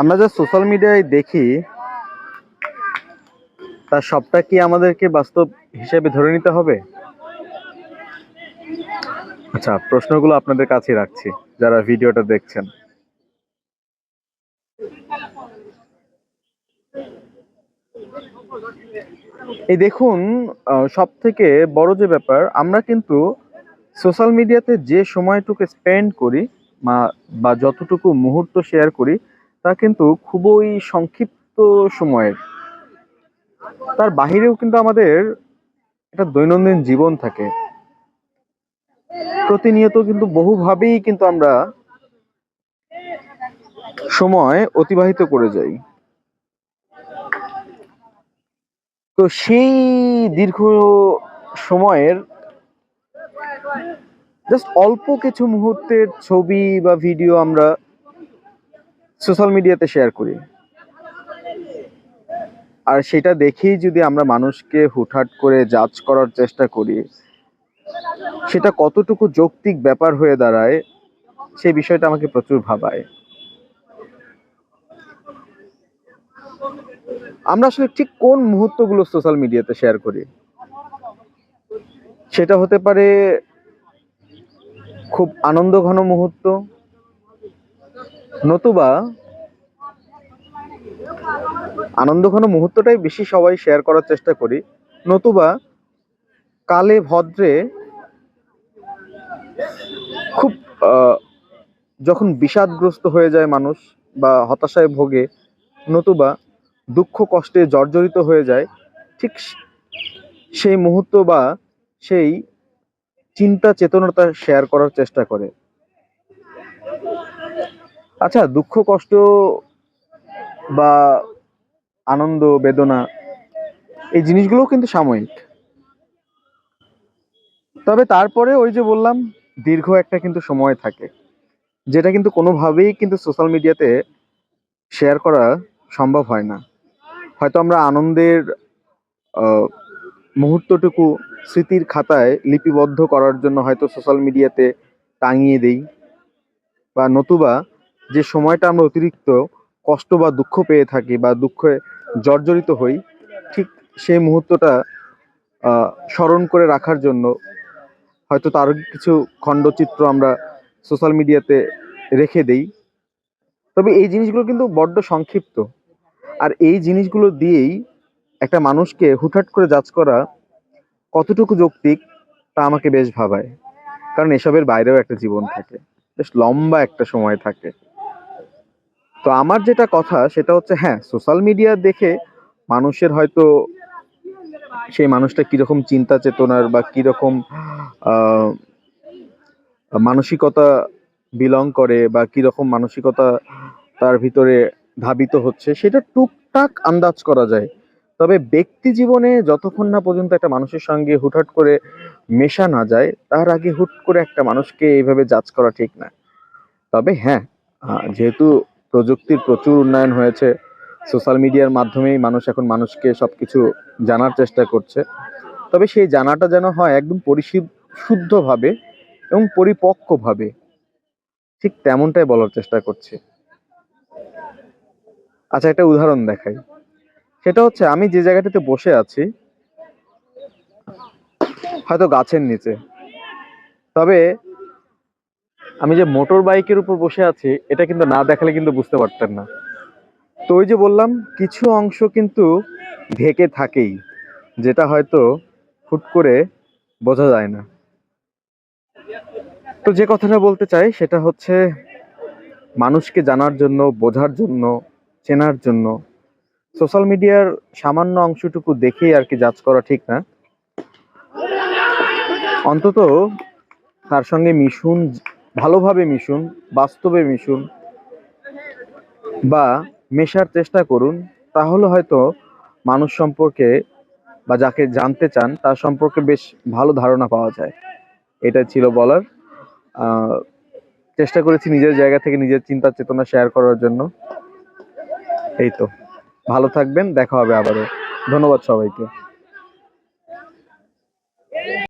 আমরা যা সোশ্যাল মিডিয়ায় দেখি, তার সবটা কি আমাদেরকে বাস্তব হিসেবে ধরে নিতে হবে? আচ্ছা প্রশ্নগুলো আপনাদের কাছে রাখছি, যারা ভিডিওটা দেখছেন। এই দেখুন সব থেকে বড় যে ব্যাপার, আমরা কিন্তু সোশ্যাল মিডিয়াতে যে সময়টুকু স্পেন্ড করি বা যতটুকু মুহূর্ত শেয়ার করি তা কিন্তু খুবই সংক্ষিপ্ত সময়ের। তার বাহিরেও কিন্তু আমাদের একটা দৈনন্দিন জীবন থাকে। প্রতিনিয়ত কিন্তু বহুভাবেই কিন্তু আমরা সময় অতিবাহিত করে যাই। তো সেই দীর্ঘ সময়ের জাস্ট অল্প কিছু মুহূর্তের ছবি বা ভিডিও আমরা সোশ্যাল মিডিয়াতে শেয়ার করি। আর সেটা দেখেই যদি আমরা মানুষকে হুটহাট করে জাজ করার চেষ্টা করি, সেটা কতটুকু যৌক্তিক ব্যাপার হয়ে দাঁড়ায় সেই বিষয়টা আমাকে প্রচুর ভাবায়। আমরা আসলে ঠিক কোন মুহূর্তগুলো সোশ্যাল মিডিয়াতে শেয়ার করি? সেটা হতে পারে খুব আনন্দ ঘন মুহূর্ত, নতুবা আনন্দ ঘন মুহূর্তটাই বেশি সবাই শেয়ার করার চেষ্টা করি। নতুবা কালে ভদ্রে খুব যখন বিষাদগ্রস্ত হয়ে যায় মানুষ বা হতাশায় ভোগে, নতুবা দুঃখ কষ্টে জর্জরিত হয়ে যায়, ঠিক সেই মুহূর্ত বা সেই চিন্তা চেতনতা শেয়ার করার চেষ্টা করে। আচ্ছা দুঃখ কষ্ট বা আনন্দ, বেদনা, এই জিনিসগুলোও কিন্তু সাময়িক। তবে তারপরে ওই যে বললাম, দীর্ঘ একটা কিন্তু সময় থাকে, যেটা কিন্তু কোনোভাবেই কিন্তু সোশ্যাল মিডিয়াতে শেয়ার করা সম্ভব হয় না। হয়তো আমরা আনন্দের মুহূর্তটুকু স্মৃতির খাতায় লিপিবদ্ধ করার জন্য হয়তো সোশ্যাল মিডিয়াতে টাঙিয়ে দেই, বা নতুবা যে সময়টা আমরা অতিরিক্ত কষ্ট বা দুঃখ পেয়ে থাকি বা দুঃখে জর্জরিত হই, ঠিক সেই মুহূর্তটা স্মরণ করে রাখার জন্য হয়তো তার কিছু খণ্ডচিত্র আমরা সোশ্যাল মিডিয়াতে রেখে দেই। তবে এই জিনিসগুলো কিন্তু বড্ড সংক্ষিপ্ত। আর এই জিনিসগুলো দিয়েই একটা মানুষকে হুটহাট করে জাজ করা কতটুকু যৌক্তিক, তা আমাকে বেশ ভাবায়। কারণ এসবের বাইরেও একটা জীবন থাকে। বেশ লম্বা একটা সময় থাকে। তো আমার যেটা কথা সেটা হচ্ছে হ্যাঁ সোশ্যাল মিডিয়া দেখে মানুষের হয়তো সেই মানুষটা কীরকম চিন্তা চেতনার বা কীরকম মানসিকতা বিলং করে বা কীরকম মানসিকতা তার ভিতরে ধাবিত হচ্ছে, সেটা টুকটাক আন্দাজ করা যায়। তবে ব্যক্তি জীবনে যতক্ষণ না পর্যন্ত একটা মানুষের সঙ্গে হুটহাট করে মেশা না যায়, তার আগে হুট করে একটা মানুষকে এইভাবে জাজ করা ঠিক না। তবে হ্যাঁ যেহেতু প্রযুক্তির প্রচুর উন্নয়ন হয়েছে। সোশ্যাল মিডিয়ার মাধ্যমেই মানুষ এখন মানুষকে সব কিছু জানার চেষ্টা করছে। তবে সেই জানাটা যেন হয় একদম পরিশুদ্ধভাবে এবং পরিপক্কভাবে। ঠিক তেমনটাই বলার চেষ্টা করছে। আচ্ছা একটা উদাহরণ দেখাই। সেটা হচ্ছে, আমি যে জায়গাটাতে বসে আছি, হয়তো গাছের নিচে। তবে আমি যে মোটর বাইকের উপর বসে আছি, এটা কিন্তু না দেখালে কিন্তু বুঝতে পারতেন না। তো ওই যে বললাম, কিছু অংশ কিন্তু ঢেকে থাকেই, যেটা হয়তো হুট করে বোঝা যায় না। তো যে কথাটা বলতে চাই, সেটা হচ্ছে মানুষকে জানার জন্য, বোঝার জন্য, চেনার জন্য। সোশ্যাল মিডিয়ার সামান্য অংশটুকু দেখেই আর কি জাজ করা ঠিক না। অন্তত তার সঙ্গে মিশুন ভালোভাবে মিশুন, বাস্তবে মিশুন বা মেশার চেষ্টা করুন, তাহলে হয়তো মানুষ সম্পর্কে বা যাকে জানতে চান তার সম্পর্কে বেশ ভালো ধারণা পাওয়া যায়। এটা ছিল বলার। চেষ্টা করেছি নিজের জায়গা থেকে নিজের চিন্তা চেতনা শেয়ার করার জন্য। এই তো। ভালো থাকবেন, দেখা হবে আবারও। ধন্যবাদ সবাইকে।